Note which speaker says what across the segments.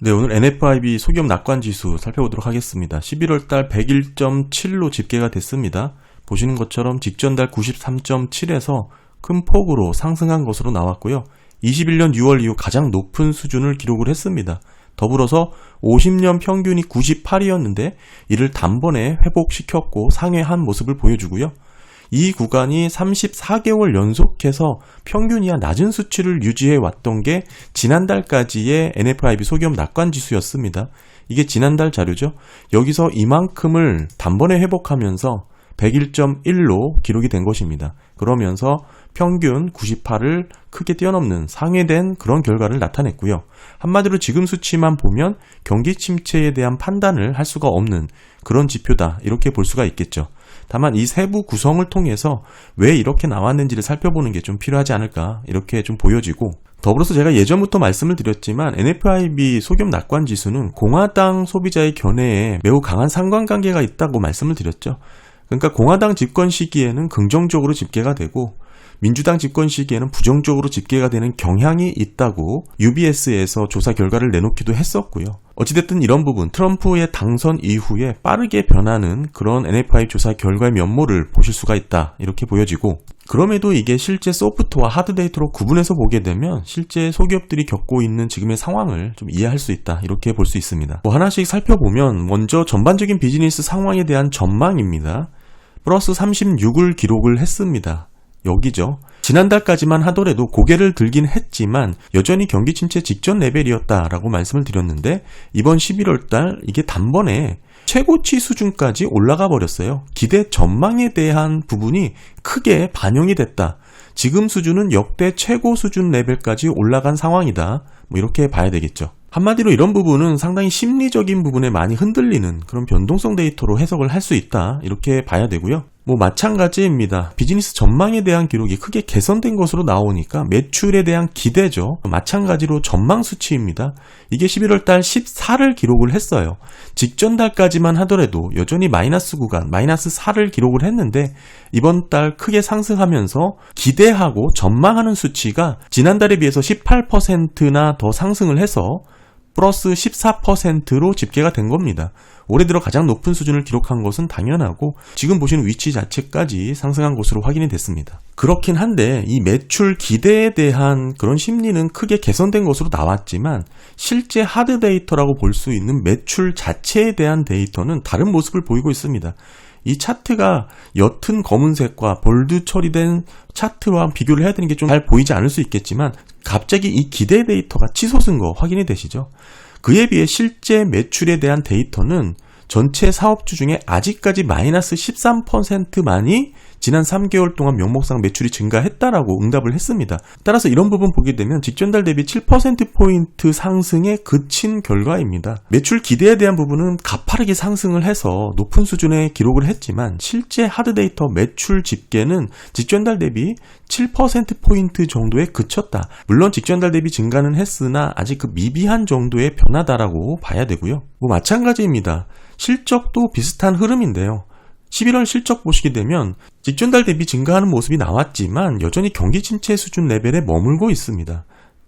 Speaker 1: 네, 오늘 NFIB 소기업 낙관 지수 살펴보도록 하겠습니다. 11월 달 101.7로 집계가 됐습니다. 보시는 것처럼 직전 달 93.7에서 큰 폭으로 상승한 것으로 나왔고요. 21년 6월 이후 가장 높은 수준을 기록을 했습니다. 더불어서 50년 평균이 98이었는데 이를 단번에 회복시켰고 상회한 모습을 보여주고요. 이 구간이 34개월 연속해서 평균 이하 낮은 수치를 유지해 왔던 게 지난달까지의 NFIB 소기업 낙관 지수였습니다. 이게 지난달 자료죠. 여기서 이만큼을 단번에 회복하면서 101.1로 기록이 된 것입니다. 그러면서 평균 98을 크게 뛰어넘는 상회된 그런 결과를 나타냈고요. 한마디로 지금 수치만 보면 경기 침체에 대한 판단을 할 수가 없는 그런 지표다. 이렇게 볼 수가 있겠죠. 다만 이 세부 구성을 통해서 왜 이렇게 나왔는지를 살펴보는 게 좀 필요하지 않을까 이렇게 좀 보여지고 더불어서 제가 예전부터 말씀을 드렸지만 NFIB 소기업 낙관 지수는 공화당 소비자의 견해에 매우 강한 상관관계가 있다고 말씀을 드렸죠. 그러니까 공화당 집권 시기에는 긍정적으로 집계가 되고 민주당 집권 시기에는 부정적으로 집계가 되는 경향이 있다고 UBS에서 조사 결과를 내놓기도 했었고요. 어찌됐든 이런 부분 트럼프의 당선 이후에 빠르게 변하는 그런 NFI 조사 결과의 면모를 보실 수가 있다 이렇게 보여지고 그럼에도 이게 실제 소프트와 하드 데이터로 구분해서 보게 되면 실제 소기업들이 겪고 있는 지금의 상황을 좀 이해할 수 있다 이렇게 볼 수 있습니다. 뭐 하나씩 살펴보면 먼저 전반적인 비즈니스 상황에 대한 전망입니다. 플러스 36을 기록을 했습니다. 여기죠. 지난달까지만 하더라도 고개를 들긴 했지만 여전히 경기 침체 직전 레벨이었다라고 말씀을 드렸는데 이번 11월 달 이게 단번에 최고치 수준까지 올라가 버렸어요. 기대 전망에 대한 부분이 크게 반영이 됐다. 지금 수준은 역대 최고 수준 레벨까지 올라간 상황이다. 뭐 이렇게 봐야 되겠죠. 한마디로 이런 부분은 상당히 심리적인 부분에 많이 흔들리는 그런 변동성 데이터로 해석을 할 수 있다. 이렇게 봐야 되고요. 뭐 마찬가지입니다. 비즈니스 전망에 대한 기록이 크게 개선된 것으로 나오니까 매출에 대한 기대죠. 마찬가지로 전망 수치입니다. 이게 11월 달 14를 기록을 했어요. 직전 달까지만 하더라도 여전히 마이너스 구간, 마이너스 4를 기록을 했는데 이번 달 크게 상승하면서 기대하고 전망하는 수치가 지난달에 비해서 18%나 더 상승을 해서 플러스 14%로 집계가 된 겁니다. 올해 들어 가장 높은 수준을 기록한 것은 당연하고 지금 보시는 위치 자체까지 상승한 것으로 확인이 됐습니다. 그렇긴 한데 이 매출 기대에 대한 그런 심리는 크게 개선된 것으로 나왔지만 실제 하드 데이터라고 볼 수 있는 매출 자체에 대한 데이터는 다른 모습을 보이고 있습니다. 이 차트가 옅은 검은색과 볼드 처리된 차트와 비교를 해야 되는 게 좀 잘 보이지 않을 수 있겠지만 갑자기 이 기대 데이터가 치솟은 거 확인이 되시죠? 그에 비해 실제 매출에 대한 데이터는 전체 사업주 중에 아직까지 마이너스 13%만이 지난 3개월 동안 명목상 매출이 증가했다라고 응답을 했습니다. 따라서 이런 부분 보게 되면 직전달 대비 7%포인트 상승에 그친 결과입니다. 매출 기대에 대한 부분은 가파르게 상승을 해서 높은 수준의 기록을 했지만 실제 하드데이터 매출 집계는 직전달 대비 7%포인트 정도에 그쳤다. 물론 직전달 대비 증가는 했으나 아직 그 미비한 정도의 변화다라고 봐야 되고요. 뭐 마찬가지입니다. 실적도 비슷한 흐름인데요. 11월 실적 보시게 되면 직전달 대비 증가하는 모습이 나왔지만 여전히 경기 침체 수준 레벨에 머물고 있습니다.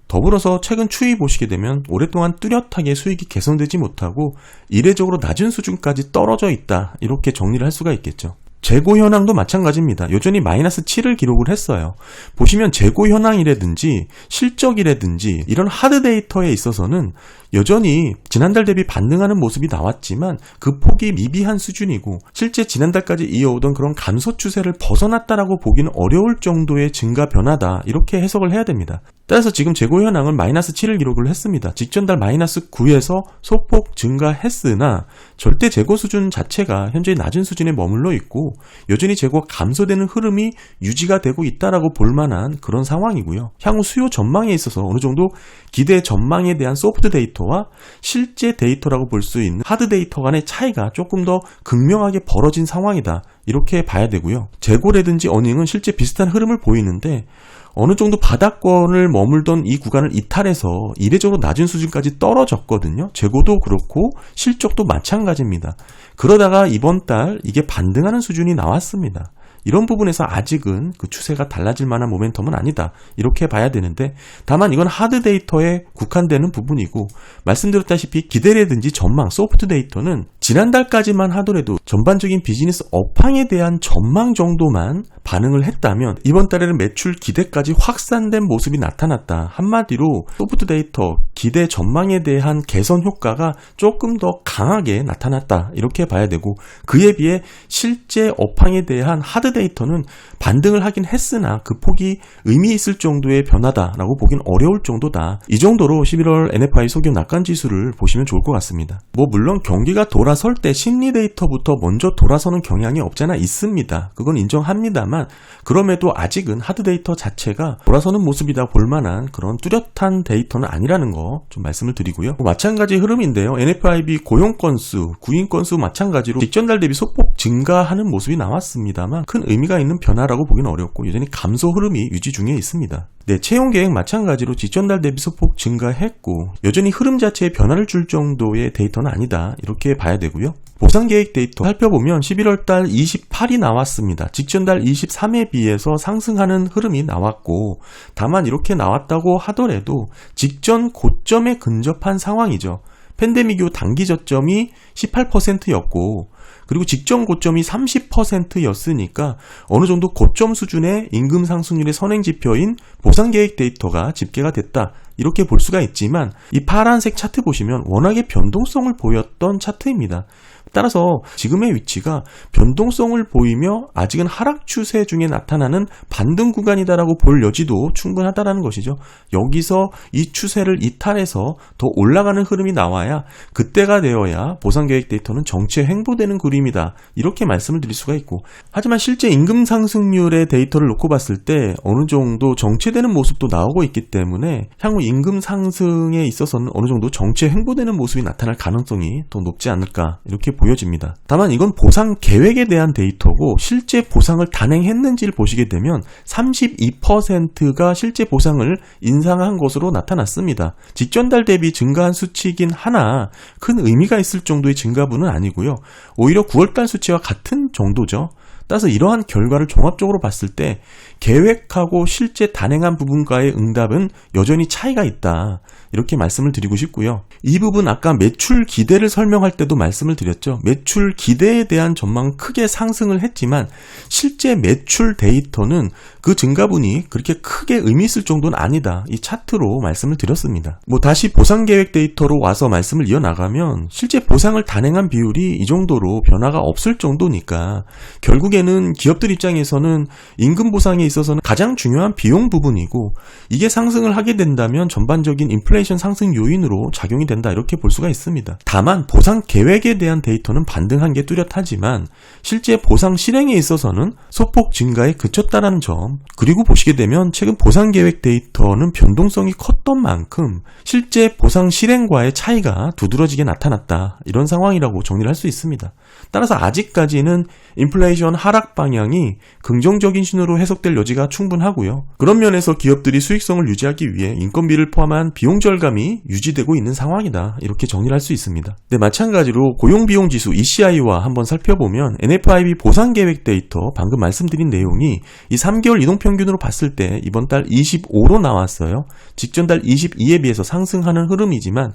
Speaker 1: 더불어서 최근 추이 보시게 되면 오랫동안 뚜렷하게 수익이 개선되지 못하고 이례적으로 낮은 수준까지 떨어져 있다. 이렇게 정리를 할 수가 있겠죠. 재고 현황도 마찬가지입니다. 여전히 마이너스 7을 기록을 했어요. 보시면 재고 현황이라든지 실적이라든지 이런 하드 데이터에 있어서는 여전히 지난달 대비 반등하는 모습이 나왔지만 그 폭이 미비한 수준이고 실제 지난달까지 이어오던 그런 감소 추세를 벗어났다라고 보기는 어려울 정도의 증가 변화다 이렇게 해석을 해야 됩니다. 따라서 지금 재고 현황은 마이너스 7을 기록을 했습니다. 직전달 마이너스 9에서 소폭 증가했으나 절대 재고 수준 자체가 현재 낮은 수준에 머물러 있고 여전히 재고가 감소되는 흐름이 유지가 되고 있다라고 볼 만한 그런 상황이고요. 향후 수요 전망에 있어서 어느 정도 기대 전망에 대한 소프트 데이터 와 실제 데이터라고 볼 수 있는 하드 데이터 간의 차이가 조금 더 극명하게 벌어진 상황이다. 이렇게 봐야 되고요. 재고라든지 어닝은 실제 비슷한 흐름을 보이는데 어느 정도 바닥권을 머물던 이 구간을 이탈해서 이례적으로 낮은 수준까지 떨어졌거든요. 재고도 그렇고 실적도 마찬가지입니다. 그러다가 이번 달 이게 반등하는 수준이 나왔습니다. 이런 부분에서 아직은 그 추세가 달라질 만한 모멘텀은 아니다. 이렇게 봐야 되는데 다만 이건 하드 데이터에 국한되는 부분이고 말씀드렸다시피 기대라든지 전망, 소프트 데이터는 지난달까지만 하더라도 전반적인 비즈니스 업황에 대한 전망 정도만 반응을 했다면 이번 달에는 매출 기대까지 확산된 모습이 나타났다. 한마디로 소프트 데이터 기대 전망에 대한 개선 효과가 조금 더 강하게 나타났다. 이렇게 봐야 되고 그에 비해 실제 업황에 대한 하드 데이터는 반등을 하긴 했으나 그 폭이 의미 있을 정도의 변화다라고 보긴 어려울 정도다. 이 정도로 11월 NFI 소규 낙관 지수를 보시면 좋을 것 같습니다. 뭐 물론 경기가 돌아 설 때 심리 데이터부터 먼저 돌아서는 경향이 없잖아 있습니다. 그건 인정합니다만 그럼에도 아직은 하드 데이터 자체가 돌아서는 모습이다 볼 만한 그런 뚜렷한 데이터는 아니라는 거 좀 말씀을 드리고요. 뭐 마찬가지 흐름인데요. NFIB 고용 건수, 구인 건수 마찬가지로 직전 달 대비 소폭 증가하는 모습이 나왔습니다만 큰 의미가 있는 변화라고 보기는 어렵고 여전히 감소 흐름이 유지 중에 있습니다. 네, 채용 계획 마찬가지로 직전 달 대비 소폭 증가했고 여전히 흐름 자체에 변화를 줄 정도의 데이터는 아니다. 이렇게 봐야 되고요. 보상 계획 데이터 살펴보면 11월 달 28이 나왔습니다. 직전 달 23에 비해서 상승하는 흐름이 나왔고 다만 이렇게 나왔다고 하더라도 직전 고점에 근접한 상황이죠. 팬데믹 이후 단기 저점이 18%였고 그리고 직전 고점이 30%였으니까 어느 정도 고점 수준의 임금 상승률의 선행 지표인 보상 계획 데이터가 집계가 됐다. 이렇게 볼 수가 있지만 이 파란색 차트 보시면 워낙에 변동성을 보였던 차트입니다. 따라서 지금의 위치가 변동성을 보이며 아직은 하락 추세 중에 나타나는 반등 구간이다라고 볼 여지도 충분하다라는 것이죠. 여기서 이 추세를 이탈해서 더 올라가는 흐름이 나와야 그때가 되어야 보상 계획 데이터는 정치에 횡보되는 그림이다. 이렇게 말씀을 드릴 수가 있고 하지만 실제 임금 상승률의 데이터를 놓고 봤을 때 어느 정도 정체되는 모습도 나오고 있기 때문에 향후 임금 상승에 있어서는 어느 정도 정치에 횡보되는 모습이 나타날 가능성이 더 높지 않을까 이렇게 보여집니다. 다만 이건 보상 계획에 대한 데이터고 실제 보상을 단행했는지를 보시게 되면 32%가 실제 보상을 인상한 것으로 나타났습니다. 직전 달 대비 증가한 수치이긴 하나 큰 의미가 있을 정도의 증가분은 아니고요. 오히려 9월 달 수치와 같은 정도죠. 따라서 이러한 결과를 종합적으로 봤을 때 계획하고 실제 단행한 부분과의 응답은 여전히 차이가 있다. 이렇게 말씀을 드리고 싶고요. 이 부분 아까 매출 기대를 설명할 때도 말씀을 드렸죠. 매출 기대에 대한 전망 크게 상승을 했지만 실제 매출 데이터는 그 증가분이 그렇게 크게 의미 있을 정도는 아니다. 이 차트로 말씀을 드렸습니다. 뭐 다시 보상 계획 데이터로 와서 말씀을 이어나가면 실제 보상을 단행한 비율이 이 정도로 변화가 없을 정도니까 결국에는 기업들 입장에서는 임금 보상에 있어서는 가장 중요한 비용 부분이고 이게 상승을 하게 된다면 전반적인 인플레이션 상승 요인으로 작용이 된다 이렇게 볼 수가 있습니다. 다만 보상 계획에 대한 데이터는 반등한 게 뚜렷하지만 실제 보상 실행에 있어서는 소폭 증가에 그쳤다라는 점 그리고 보시게 되면 최근 보상 계획 데이터는 변동성이 컸던 만큼 실제 보상 실행과의 차이가 두드러지게 나타났다 이런 상황이라고 정리를 할 수 있습니다. 따라서 아직까지는 인플레이션 하락 방향이 긍정적인 신호로 해석될 여지가 충분하고요. 그런 면에서 기업들이 수익성을 유지하기 위해 인건비를 포함한 비용 절감이 유지되고 있는 상황이다. 이렇게 정리를 할 수 있습니다. 네, 마찬가지로 고용비용 지수 ECI와 한번 살펴보면 NFIB 보상 계획 데이터 방금 말씀드린 내용이 이 3개월 이동 평균으로 봤을 때 이번 달 25로 나왔어요. 직전 달 22에 비해서 상승하는 흐름이지만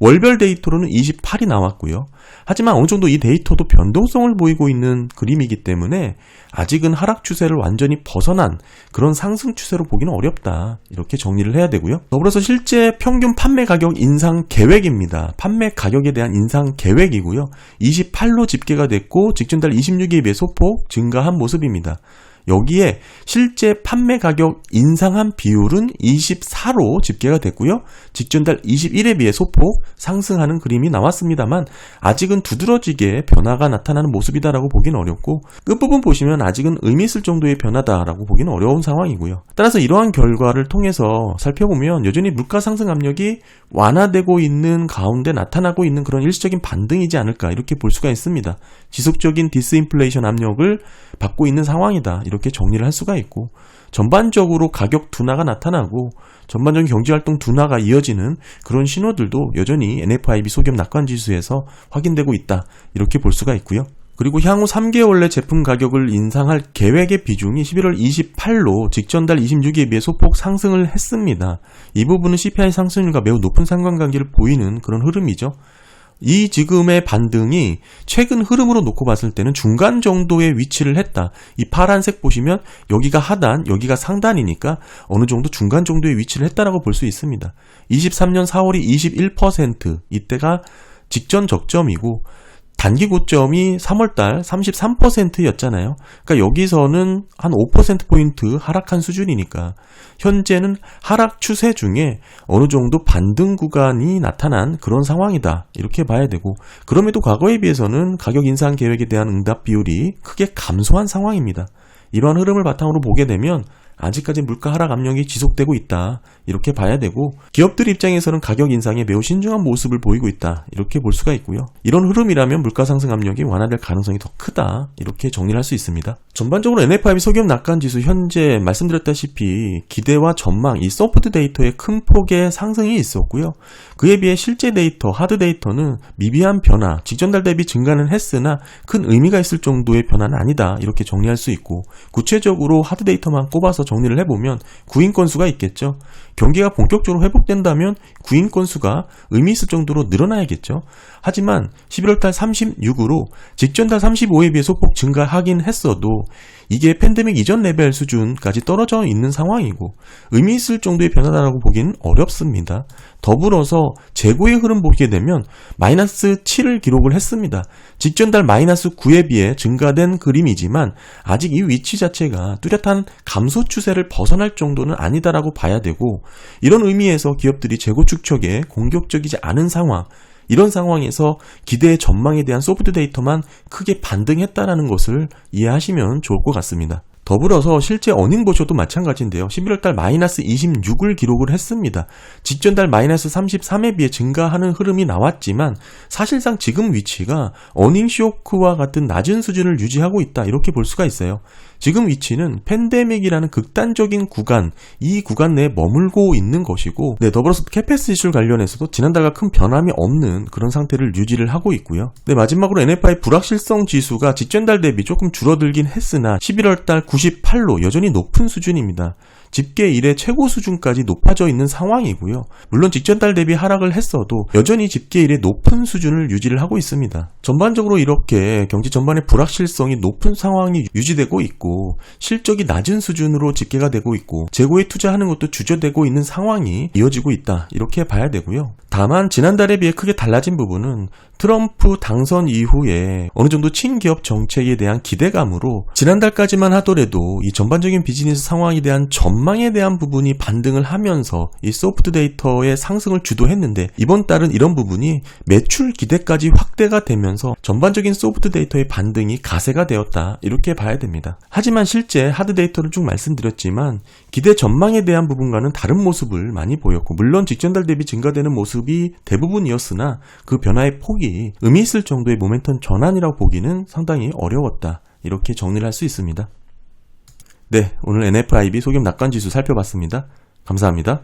Speaker 1: 월별 데이터로는 28이 나왔고요. 하지만 어느 정도 이 데이터도 변동성을 보이고 있는 그림이기 때문에 아직은 하락 추세를 완전히 벗어난 그런 상승 추세로 보기는 어렵다. 이렇게 정리를 해야 되고요. 더불어서 실제 평균 판매 가격 인상 계획입니다. 판매 가격에 대한 인상 계획이고요. 28로 집계가 됐고 직전 달 26일에 비해 소폭 증가한 모습입니다. 여기에 실제 판매 가격 인상한 비율은 24로 집계가 됐고요. 직전 달 21에 비해 소폭 상승하는 그림이 나왔습니다만 아직은 두드러지게 변화가 나타나는 모습이다라고 보기는 어렵고 끝부분 보시면 아직은 의미 있을 정도의 변화다라고 보기는 어려운 상황이고요. 따라서 이러한 결과를 통해서 살펴보면 여전히 물가 상승 압력이 완화되고 있는 가운데 나타나고 있는 그런 일시적인 반등이지 않을까 이렇게 볼 수가 있습니다. 지속적인 디스인플레이션 압력을 받고 있는 상황이다. 이렇게 정리를 할 수가 있고 전반적으로 가격 둔화가 나타나고 전반적인 경제활동 둔화가 이어지는 그런 신호들도 여전히 NFIB 소기업 낙관 지수에서 확인되고 있다. 이렇게 볼 수가 있고요. 그리고 향후 3개월 내 제품 가격을 인상할 계획의 비중이 11월 28로 직전 달 26위에 비해 소폭 상승을 했습니다. 이 부분은 CPI 상승률과 매우 높은 상관관계를 보이는 그런 흐름이죠. 이 지금의 반등이 최근 흐름으로 놓고 봤을 때는 중간 정도의 위치를 했다. 이 파란색 보시면 여기가 하단, 여기가 상단이니까 어느 정도 중간 정도의 위치를 했다라고 볼 수 있습니다. 23년 4월이 21%, 이때가 직전 적점이고 단기 고점이 3월달 33%였잖아요. 그러니까 여기서는 한 5%포인트 하락한 수준이니까 현재는 하락 추세 중에 어느 정도 반등 구간이 나타난 그런 상황이다. 이렇게 봐야 되고 그럼에도 과거에 비해서는 가격 인상 계획에 대한 응답 비율이 크게 감소한 상황입니다. 이러한 흐름을 바탕으로 보게 되면 아직까지 물가 하락 압력이 지속되고 있다. 이렇게 봐야 되고 기업들 입장에서는 가격 인상에 매우 신중한 모습을 보이고 있다. 이렇게 볼 수가 있고요. 이런 흐름이라면 물가 상승 압력이 완화될 가능성이 더 크다. 이렇게 정리를 할 수 있습니다. 전반적으로 NFIB 소기업 낙관 지수 현재 말씀드렸다시피 기대와 전망 이 소프트 데이터에 큰 폭의 상승이 있었고요. 그에 비해 실제 데이터, 하드 데이터는 미비한 변화, 직전 달 대비 증가는 했으나 큰 의미가 있을 정도의 변화는 아니다. 이렇게 정리할 수 있고 구체적으로 하드 데이터만 꼽아서 정리를 해보면 구인 건수가 있겠죠. 경기가 본격적으로 회복된다면 구인 건수가 의미 있을 정도로 늘어나야겠죠. 하지만 11월 달 36으로 직전 달 35에 비해 소폭 증가하긴 했어도 이게 팬데믹 이전 레벨 수준까지 떨어져 있는 상황이고 의미 있을 정도의 변화다라고 보기는 어렵습니다. 더불어서 재고의 흐름 보게 되면 마이너스 7을 기록을 했습니다. 직전 달 마이너스 9에 비해 증가된 그림이지만 아직 이 위치 자체가 뚜렷한 감소 추세를 벗어날 정도는 아니다라고 봐야 되고 이런 의미에서 기업들이 재고 축적에 공격적이지 않은 상황 이런 상황에서 기대의 전망에 대한 소프트 데이터만 크게 반등했다라는 것을 이해하시면 좋을 것 같습니다. 더불어서 실제 어닝 보셔도 마찬가지인데요. 11월 달 마이너스 26을 기록을 했습니다. 직전 달 마이너스 33에 비해 증가하는 흐름이 나왔지만 사실상 지금 위치가 어닝 쇼크와 같은 낮은 수준을 유지하고 있다. 이렇게 볼 수가 있어요. 지금 위치는 팬데믹이라는 극단적인 구간, 이 구간 내에 머물고 있는 것이고, 네, 더불어서 캐패스 이슈 관련해서도 지난달과 큰 변함이 없는 그런 상태를 유지를 하고 있고요. 네, 마지막으로 NFI 불확실성 지수가 직전 달 대비 조금 줄어들긴 했으나 11월 달 98로 여전히 높은 수준입니다. 집계 이래 최고 수준까지 높아져 있는 상황이고요. 물론 직전 달 대비 하락을 했어도 여전히 집계 이래 높은 수준을 유지를 하고 있습니다. 전반적으로 이렇게 경제 전반의 불확실성이 높은 상황이 유지되고 있고 실적이 낮은 수준으로 집계가 되고 있고 재고에 투자하는 것도 주저되고 있는 상황이 이어지고 있다. 이렇게 봐야 되고요. 다만 지난달에 비해 크게 달라진 부분은 트럼프 당선 이후에 어느 정도 친기업 정책에 대한 기대감으로 지난달까지만 하더라도 이 전반적인 비즈니스 상황에 대한 전망에 대한 부분이 반등을 하면서 이 소프트 데이터의 상승을 주도했는데 이번 달은 이런 부분이 매출 기대까지 확대가 되면서 전반적인 소프트 데이터의 반등이 가세가 되었다 이렇게 봐야 됩니다. 하지만 실제 하드 데이터를 쭉 말씀드렸지만 기대 전망에 대한 부분과는 다른 모습을 많이 보였고 물론 직전 달 대비 증가되는 모습이 대부분이었으나 그 변화의 폭이 의미 있을 정도의 모멘텀 전환이라고 보기는 상당히 어려웠다. 이렇게 정리를 할 수 있습니다. 네, 오늘 NFIB 소기업 낙관지수 살펴봤습니다. 감사합니다.